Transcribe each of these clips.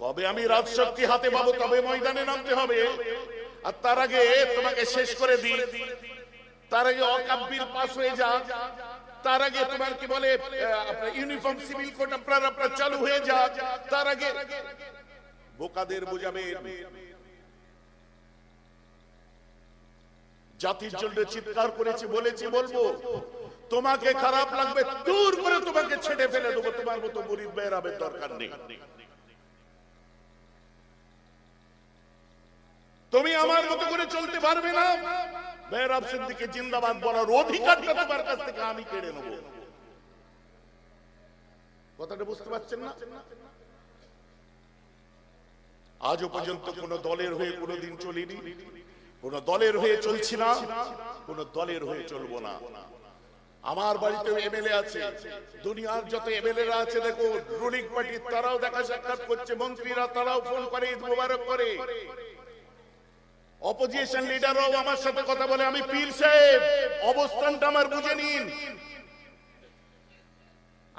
কবে আমি রাজশক্তি হাতে পাবো, তবে ময়দানে নামতে হবে। আর তার আগে তোমাকে শেষ করে দিই। তার আগে অকাব্যির পাস হয়ে যা। তার আগে তোমার কি বলে ইউনিফর্ম সিভিল কোড আপনার আপনার চালু হয়ে যা। তার আগে বোকাদের জাতির জন্য চিৎকার করেছি, বলেছি, বলব, তোমাকে খারাপ লাগবে, দূর করে তোমাকে ছেড়ে ফেলে দেবো। তোমার মতো গরিব বেরাবের দরকার নেই। তুমি আমার মতো করে চলতে পারবে না। সিদ্দিকে, জিন্দাবাদ বলার অধিকারটা তোমার কাছ থেকে আমি কেড়ে নেব। কথাটা বুঝতে পারছেন না? পর্যন্ত কোন দলের হয়ে কোনোদিন চলিনি। কোন দলের হয়ে চলছি না, কোন দলের হয়ে চলবো না। আমার বাড়িতে এমএলএ আছে। দুনিয়ার যত এমএলএ রা আছে, দেখো, রুলিং পার্টির তারাও দেখা সাক্ষাৎ করছে, মন্ত্রীরা তারাও ফোন করে, ঈদ করে। অপোজিশন লিডারও আমার সাথে কথা বলে, আমি পীর সাহেব, অবস্থানটা আমার বুঝে নিন।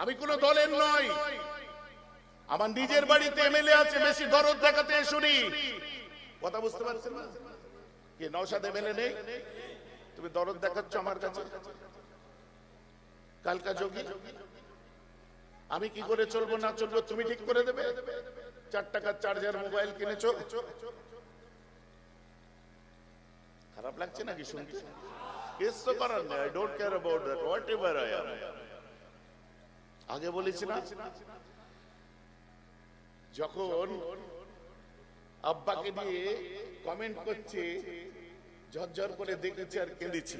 আমি কোন দলের নয় আমার নিজের বাড়িতে এমএলএ আছে, বেশি দরদ দেখাতে শুনি কথা বুঝতে পারছেন না? কি, নওশাদ এমএলএ নেই? তুমি দরদ দেখাচ্ছ আমার কাছে? কালকা যোগী? আমি কি করে চলবো, না চলবো, তুমি ঠিক করে দেবে? চার টাকার চার্জার মোবাইল কিনেছো? লাগছে নাকি শুনতে? কিছু করার নেই I don't care about that whatever I am আগে বলেছি না? যখন আব্বাকে নিয়ে কমেন্ট করছে, ঝরঝর করে দেখেছি আর কেঁদেছি।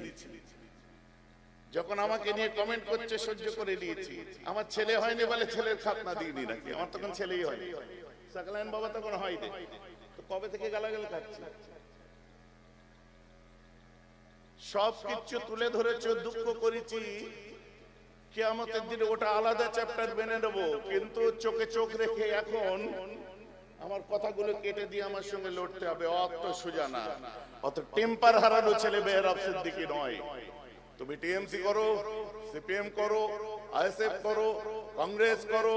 যখন আমাকে নিয়ে কমেন্ট করছে, সহ্য করে নিয়েছি। আমার ছেলে হয়নি বলে ছেলের খাতনা দিইনি নাকি? আমার তখন ছেলেই হয়নি। সাকলাইন বাবা তখন হয়নি। তো কবে থেকে গালাগাল খাচ্ছে? সব কিছু তুলে ধরেছো, দুঃখ করেছি। কেয়ামতের দিনে ওটা আলাদা চ্যাপ্টার মেনে নেব। কিন্তু চোখে চোখ রেখে এখন আমার কথাগুলো কেটে দিয়ে আমার সঙ্গে লড়তে হবে। অত সোজা না অত টেম্পার হারানো ছেলে বেহরাব সিদ্দিকি নয়। তুমি টিএমসি করো সিপিএম করো আইএসএফ করো কংগ্রেস করো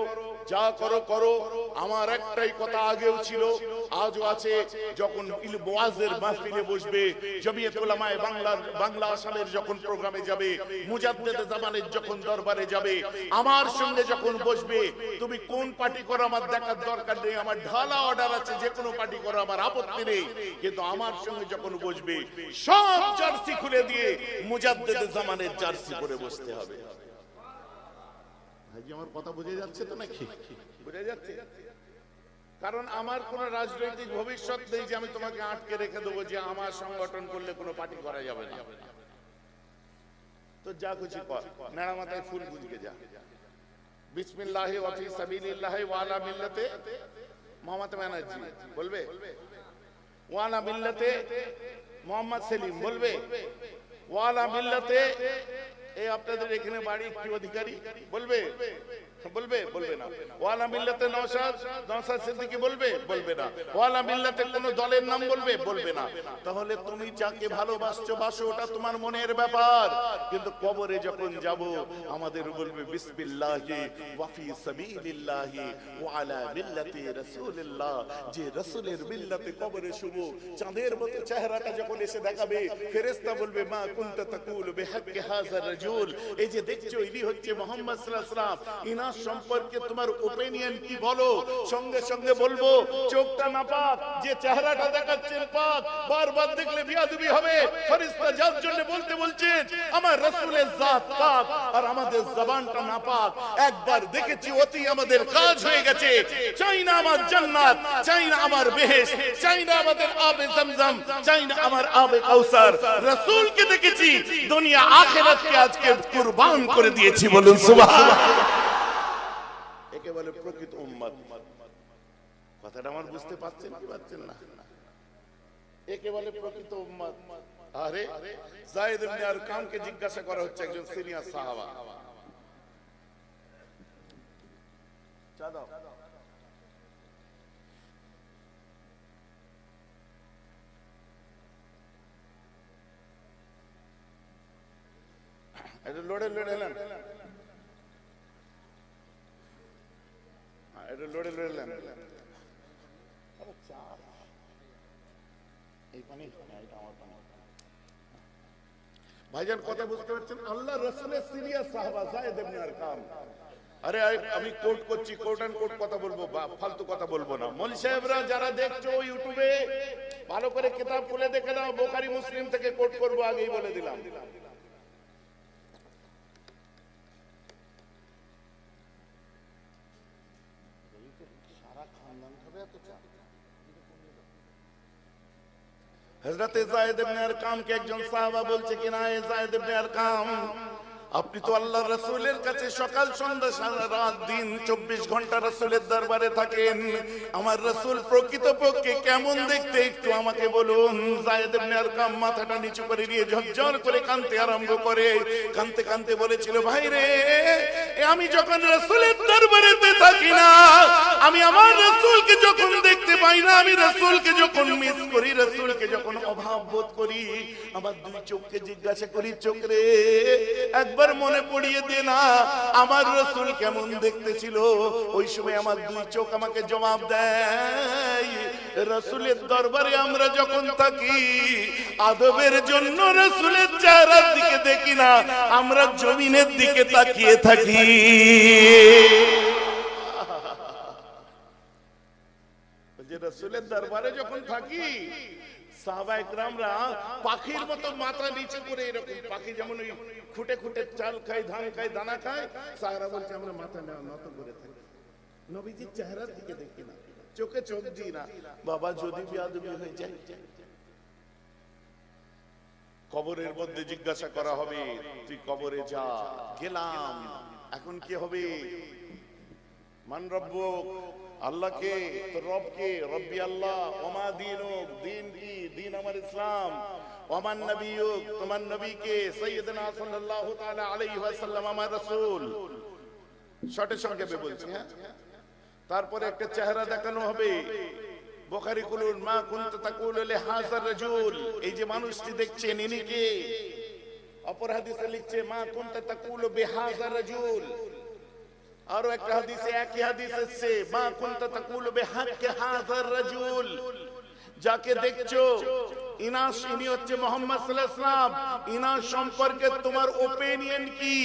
যা করো করো। আমার একটাই কথা আগেও ছিল, আজও আছে। যখন ইল বোয়াজের মাহফিলে বসবে, জমিয়ত বাংলার, বাংলা আসামের যখন প্রোগ্রামে যাবে, মুজাদ্দেদ জামানের যখন দরবারে যাবে, আমার সঙ্গে যখন বসবে, তুমি কোন পার্টি করো আমার দেখার দরকার নেই, আমার ঢালা অর্ডার আছে যে কোনো পার্টি করো, আমার আপত্তি নেই। কিন্তু আমার সঙ্গে যখন বসবে, সব জার্সি খুলে দিয়ে মুজাদ্দেদ জামানের জার্সি পরে বসতে হবে। ভাইজি আমার কথা বুঝে যাচ্ছে তো নাকি? বুঝে যাচ্ছে। কারণ আমার কোন রাজনৈতিক ভবিষ্যৎ নেই যে আমি তোমাকে আটকে রেখে দেবো যে আমার সংগঠন করলে কোনো পার্টি করা যাবে না। তো যা খুশি কর। নেড়া মাথায় ফুল গুজকে যা। বিসমিল্লাহি ওয়া ফি সাবিলিল্লাহি ওয়া আলা মিল্লাতে মমতা ব্যানার্জি, বলবে? ওয়ালা মিল্লাতে মোহাম্মদ সেলিম, বলবে? ওয়ালা মিল্লাতে এই আপনাদের এখানে বাড়ি কি অধিকারী? বলবে? বলবে? বলবে না। ওয়ালা মিল্লাতে নওশাদ নওশাদ সিদ্দিকী বলবে? বলবে না। ওয়ালা মিল্লাতে কোন দলের নাম বলবে? বলবে না। তাহলে তুমি যাকে ভালোবাসছো, বাসো, ওটা তোমার মনের ব্যাপার। কিন্তু কবরে যখন যাব, আমাদের বলবে, বিসমিল্লাহি ওয়া ফি সাবিলিল্লাহি ওয়া আলা মিল্লাতি রাসূলিল্লাহ। যে রাসূলের মিল্লাতে কবরে শুভ চাঁদের মতো চেহারাটা যখন এসে দেখাবে, ফেরেশতা বলবে, মা কুনতা তাকুল বিহাক্কি হাযার রাজুল। এই যে দেখছ, ইনি হচ্ছে মুহাম্মদ সাল্লাল্লাহু আলাইহি ওয়াসাল্লাম ইনার সম্পর্কে তোমার ওপিনিয়ন কি বলো? সঙ্গে সঙ্গে বলব, চোখটা না পাক, যে চেহারাটা দেখাচ্ছেন পাক, বারবার দেখলে বিয়াদবি হবে। ফেরেশতা যার জন্য বলতে বলছেন, আমার রাসূলের জাত পাক আর আমাদের জবানটা না পাক। একবার দেখেছি, অতি আমাদের কাজ হয়ে গেছে। চাই না আমার জান্নাত চাই না আমার বেহেশত চাই না আমাদের আবে জমজম চাই না আমার আবে কাউসার। রাসূলকে দেখেছি, দুনিয়া আখিরাতকে আজকে কুরবান করে দিয়েছি বলুন, সুবহানাল্লাহ। বলে, প্রকৃত উম্মত। কথাটা আমার বুঝতে পারছেন কি পারছেন না? একে বলে, প্রকৃত উম্মত। আরে, জায়েদ ইবনে আরকামকে জিজ্ঞাসা করা হচ্ছে একজন সিনিয়র সাহাবা। এটা লড়ে লড়ে এলেন হ্যাঁ, এটা লড়ে লড়ে এলেন এই পানি এটা আমার পানি। ভাইজান কথা বুঝতে পারছেন? আল্লাহ রসুলের সিরিয়াস সাহাবা জায়েদ ইবনে আরকাম। আরে আমি কোট করছি কোট অ্যান্ড কোট কথা বলব বা ফালতু কথা বলব না। মল সাহেবরা যারা দেখছ ইউটিউবে ভালো করে কিতাব খুলে দেখে নাও বোখারি মুসলিম থেকে কোট করব আগেই বলে দিলাম সারা খানদান খাবে এত চা হজরতে জায়দ ইবনে আরকামকে একজন সাহাবা বলছে কিনা এ জায়দ ইবনে আরকাম আপনি তো আল্লাহ রসুলের কাছে সকাল, সন্ধ্যা, সারা রাত, দিন, চব্বিশ ঘণ্টা রসুলের দরবারে থাকেন। আমার রসুল প্রকৃতপক্ষে কেমন দেখতে একটু আমাকে বলুন। আরকাম মাথাটা নিচু করে নিয়ে ঝরঝর করে কানতে আরম্ভ করে। কানতে কানতে বলেছিল, ভাই রে আমি যখন রসুলের দরবারেতে থাকি না, আমি আমার রসুলকে যখন দেখতে পাই না আমি রসুলকে যখন মিস করি, রসুলকে যখন অভাব বোধ করি, আমার দুই চোখকে জিজ্ঞাসা করি চোখ রে একবার মনে পড়িয়ে দে না, আমার রসুল কেমন দেখতে ছিল ওই সময় আমার দুই চোখ আমাকে জবাব দেয়, রসুলের দরবারে আমরা যখন থাকি, আদবের জন্য রসুলের চেহারার দিকে দেখি না, আমরা জমিনের দিকে তাকিয়ে থাকি যে রসুলের দরবারে যখন থাকি পাখির মতো মাথা নিচে করে এরকম পাখি যেমন ওই খুঁটে খুঁটে চাল খায়, ধান খায়, দানা খায়, সাহারা বলছে, আমরা মাথা নেওয়া নত করে থাকি। নবীজির চেহারার দিকে দেখি না, চোখে চোখ না। বাবা, যদি বিয়াদবি হয়ে যায়? কবরের মধ্যে জিজ্ঞাসা করা হবে, তুই কবরে যা। গেলাম। এখন কি হবে? মান রব্বুক, আল্লাহকে রবকে, রব্বি আল্লাহ, ওমা দিনুক, দিন কি? দিন আমার ইসলাম। ওমান নবিয়ুক, তোমার নবীকে সাইয়্যিদনা সাল্লাল্লাহু তাআলা আলাইহি ওয়াসাল্লাম, আমার রাসূল। শর্টে সংক্ষেপে বলছি হ্যাঁ? তারপরে একটা চেহারা দেখানো হবে। বোখারি কুলুন, মা কুনতা তাকুল লি হাজার রাজুল। এই যে মানুষটি দেখছেন, ইনি কে? অপর হাদিসে লিখছে, মা কুনতা তাকুল বিহাজার রাজুল। আরও একটা হাদিসে, একই হাদিস এসছে মা কুনতা তাকুল বিহাক্কি হাজার রাজুল। যাকে দেখছ, ইনাস, ইনি হচ্ছে মোহাম্মদ সাল্লাল্লাহু ইনাস সম্পর্কে তোমার ওপিনিয়ন কি?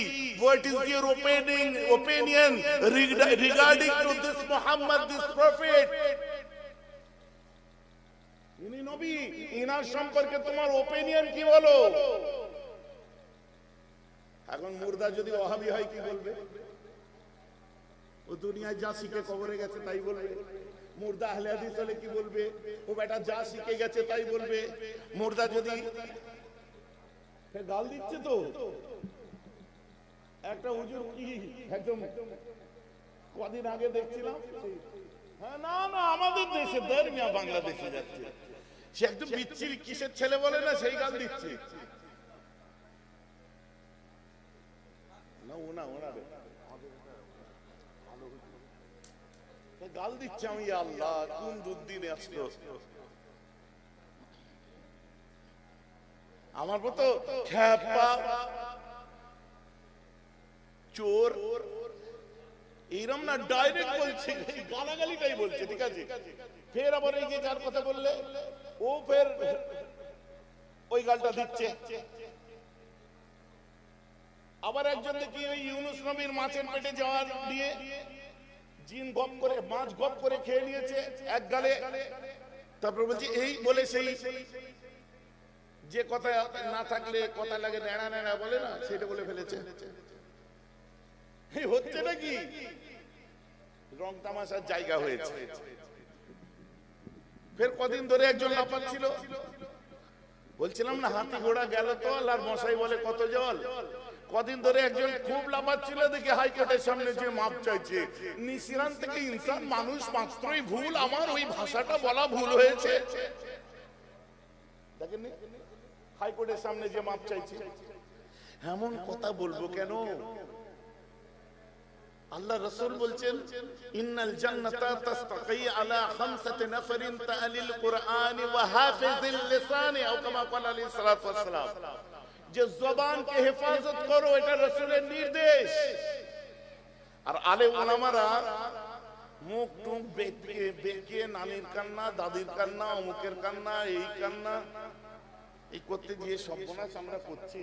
What is your opinion opinion regarding to this Mohammad this prophet ইনি নবী ইনার সম্পর্কে তোমার ওপিনিয়ন কি বলো? এখন মুর্দা যদি ওহাবি হয়, কি বলবে? ও দুনিয়ায় যা শিখে কবরে গেছে তাই বলবে। মুর্দা আহলে হাদিস হলে কি বলবে? ও বেটা যা শিখে গেছে তাই বলবে। মুর্দা যদি গাল দিচ্ছে তো? একটা হুজুর কি একদম কদিন আগে দেখছিলাম হ্যাঁ না না, আমাদের দেশে ধর্মিয়া বাংলাদেশে যাচ্ছে। সে একদম বিচ্ছিরি কিসের ছেলে বলে না, সেই গাল দিচ্ছে। না, ও ওনা ওনারে গাল দিচ্ছে আমি আল্লাহ, কোন দুর্দিনে আসলো আমার মতো খ্যাপা চোর, এইরম না ডাইরেক্ট বলছে গালাগালিটাই বলছে, ঠিক আছে? ফের আবার এই যে যার কথা বললে, ও ফের ওই গালটা দিচ্ছে। আবার একজন দেখি ওই ইউনুস নবীর মাছের পেটে যাওয়ার দিয়ে জিন গপ করে, মাছ গপ করে খেয়ে নিয়েছে এক গালে। তারপর বলছি, এই বলে সেই যে কথা না থাকলে কথা লাগে নেড়া নেড়া বলে না, সেটা বলে ফেলেছে। হচ্ছে নাকি? রং তামাশার জায়গা হয়েছে। ফের কদিন ধরে একজন লাফাচ্ছিল বলছিলাম না, হাতি ঘোড়া গেল তো আর মশাই বলে, কত জল? কদিন ধরে একজন খুব লাফাচ্ছিল দেখে হাইকোর্টের সামনে যে মাপ চাইছে। নিশিরান থেকে ইনসান মানুষ মাত্রই ভুল, আমার ওই ভাষাটা বলা ভুল হয়েছে। দেখেননি? হাইকোর্টের সামনে যে মাপ চাইছে। এমন কথা বলব কেন? আল্লাহ রসুল বলছেন, ইন্নাল জান্নাতা তাস্তাকি আলা খামসাতি নাফারিন তাআলিল কুরআন ওয়া হাফিজিল লিসানি আও কামা ক্বালা আলাইহিস সালাতু ওয়াস সালাম। যে জবানকে হেফাজত করো, এটা রসুলের নির্দেশ। আর আলে ওলামারা মুখ টুক বেঁকে, নানির কান্না, দাদির কান্না, অমুকের কান্না, এই কান্না, এই করতে গিয়ে সর্বনাশ আমরা করছি।